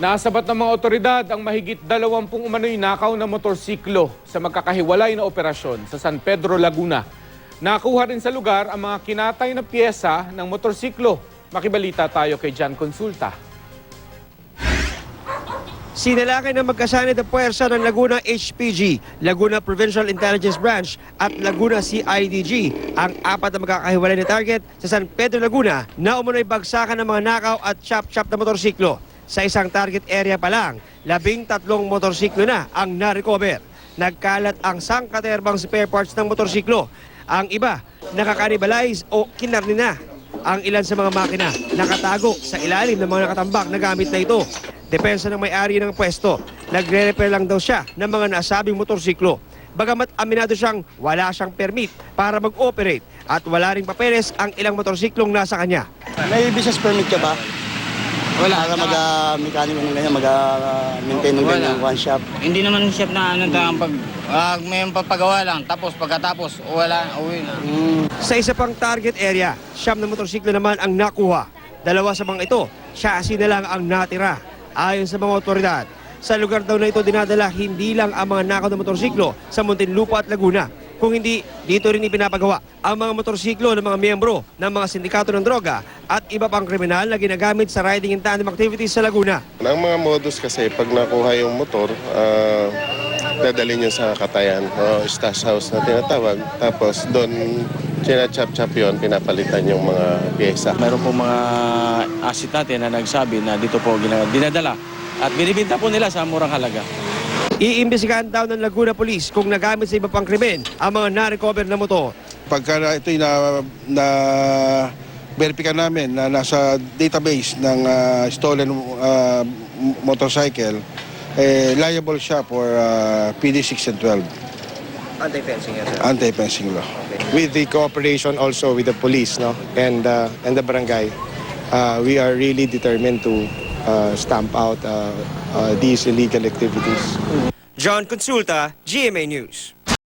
Nasabat ng mga otoridad ang mahigit dalawampung umano'y nakaw na motorsiklo sa magkakahiwalay na operasyon sa San Pedro, Laguna. Nakuha rin sa lugar ang mga kinatay na pyesa ng motorsiklo. Makibalita tayo kay Jan Consulta. Sinalakay ng magkasanid na puwersa ng Laguna HPG, Laguna Provincial Intelligence Branch at Laguna CIDG ang apat na magkakahiwalay na target sa San Pedro, Laguna na umunoy bagsakan ng mga nakaw at chop-chop na motorsiklo. Sa isang target area pa lang, labing tatlong motorsiklo na ang na-recover. Nagkalat ang sangkaterbang spare parts ng motorsiklo. Ang iba, nakakanibalize o kinarni na. Ang ilan sa mga makina nakatago sa ilalim ng mga nakatambak na gamit na ito. Depensa ng may-ari ng pwesto, nagre-repair lang daw siya ng mga nasabing motorsiklo. Bagamat aminado siyang wala siyang permit para mag-operate at wala ring papeles ang ilang motorsiklong nasa kanya. May business permit ka ba? Wala. Para mag-mekaniko ng ganyan, mag-maintain ng Wala. ganyan, one shop. Hindi naman chef na ano ta pag ah, may papagawa lang tapos pagkatapos wala uwi na. Sa isa pang target area, siyam na motorsiklo naman ang nakuha. Dalawa sa mga ito, chassis na lang ang natira. Ayon sa mga otoridad, sa lugar daw na ito dinadala hindi lang ang mga nakaw na motorsiklo sa Muntinlupa at Laguna. Kung hindi, dito rin ipinapagawa ang mga motorsiklo ng mga miyembro ng mga sindikato ng droga at iba pang kriminal na ginagamit sa riding and tandem activities sa Laguna. Ang mga modus kasi, pag nakuha yung motor, ah, dadalhin yun sa katayan o stash house na tinatawag. Tapos doon, china-chop-chop yun, pinapalitan yung mga pyesa. Mayroon po mga asit natin na nagsabi na dito po dinadala at binibinta po nila sa murang halaga. Iimbestigahan daw ng Laguna Police kung nagamit sa iba pang krimen ang mga na-recover na motor. pagka ito'y na, na verify namin na nasa database ng ah, stolen m- motorcycle, eh, liable siya for ah, PD 6 and 12, Anti-fencing yan, sir. anti-fencing law. with the cooperation also with the police no and uh, and the barangay uh, we are really determined to uh, stamp out uh, uh, these illegal activities John Consulta, GMA News.